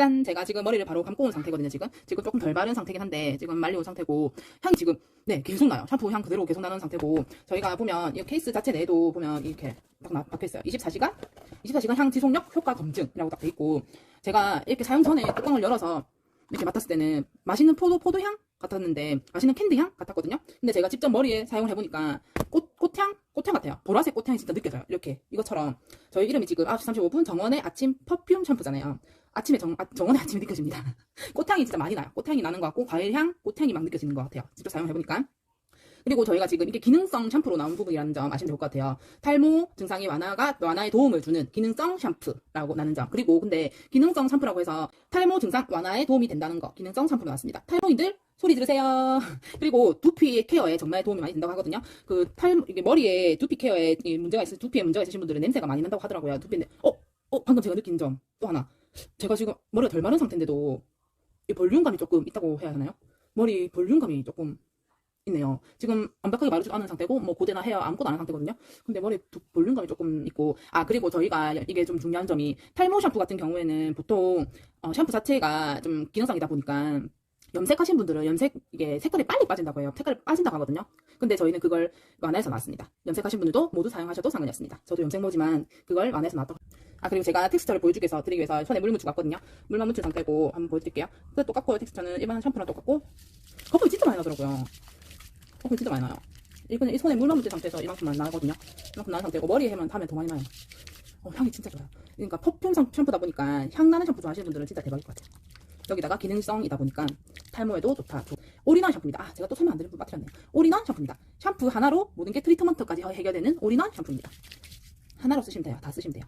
짠! 제가 지금 머리를 바로 감고 온 상태거든요, 지금. 지금 조금 덜 바른 상태긴 한데, 지금 말려온 상태고, 향이 지금, 네, 계속 나요. 샴푸 향 그대로 계속 나는 상태고, 저희가 보면, 이 케이스 자체 내에도 보면 이렇게 딱 나- 박혀있어요. 24시간? 24시간 향 지속력 효과 검증이라고 딱 돼 있고, 제가 이렇게 사용 전에 뚜껑을 열어서 이렇게 맡았을 때는 맛있는 포도, 포도향 같았는데, 맛있는 캔디향 같았거든요? 근데 제가 직접 머리에 사용을 해보니까, 꽃, 꽃향? 꽃향 같아요. 보라색 꽃향이 진짜 느껴져요. 이렇게. 이것처럼. 저희 이름이 지금 9시 35분 정원의 아침 퍼퓸 샴푸잖아요. 아침에 정, 아, 정원의 아침이 느껴집니다. 꽃향이 진짜 많이 나요. 꽃향이 나는 것 같고, 과일향, 꽃향이 막 느껴지는 것 같아요. 직접 사용해보니까. 그리고 저희가 지금 이게 기능성 샴푸로 나온 부분이라는 점 아시면 좋을 것 같아요. 탈모 증상의 완화가 완화에 도움을 주는 기능성 샴푸라고 나는 점. 그리고 근데 기능성 샴푸라고 해서 탈모 증상 완화에 도움이 된다는 거 기능성 샴푸로 나왔습니다. 탈모인들 소리 들으세요. 그리고 두피 케어에 정말 도움이 많이 된다고 하거든요. 그 탈, 이게 머리에 두피 케어에 이 문제가 있으, 두피에 문제가 있으신 분들은 냄새가 많이 난다고 하더라고요. 두피인데, 어, 어, 방금 제가 느낀 점 또 하나. 제가 지금 머리가 덜 마른 상태인데도 이 볼륨감이 조금 있다고 해야 하나요? 머리 볼륨감이 조금 있네요. 지금 완벽하게 마르지 않은 상태고, 뭐 고데나 헤어 아무것도 안 한 상태거든요. 근데 머리 두- 볼륨감이 조금 있고, 아, 그리고 저희가 이게 좀 중요한 점이, 탈모 샴푸 같은 경우에는 보통, 어, 샴푸 자체가 좀 기능성이다 보니까, 염색하신 분들은 염색, 이게 색깔이 빨리 빠진다고 해요. 색깔이 빠진다고 하거든요. 근데 저희는 그걸 완화해서 놨습니다. 염색하신 분들도 모두 사용하셔도 상관이 없습니다. 저도 염색모지만 그걸 완화해서 놨다고. 아, 그리고 제가 텍스처를 보여주기 위해서, 드리기 위해서 손에 물 묻히고 왔거든요. 물만 묻힌 상태고, 한번 보여드릴게요. 그 똑같고, 텍스처는 일반 샴푸랑 똑같고, 거품이 진짜 많이 나더라고요. 거품이 진짜 많이 나요. 이거는 이 손에 물만 묻힌 상태에서 이만큼만 나거든요. 이만큼 나는 상태고, 머리에 하면 더 많이 나요. 어, 향이 진짜 좋아요. 그러니까 퍼퓸 샴- 샴푸다 보니까 향 나는 샴푸 좋아하시는 분들은 진짜 대박일 것 같아요. 여기다가 기능성이다 보니까 탈모에도 좋다. 좋- 올인원 샴푸입니다. 아, 제가 또 설명 안 드린 분 빠뜨렸네요. 올인원 샴푸입니다. 샴푸 하나로 모든 게 트리트먼트까지 해결되는 올인원 샴푸입니다. 하나로 쓰시면 돼요. 다 쓰시면 돼요.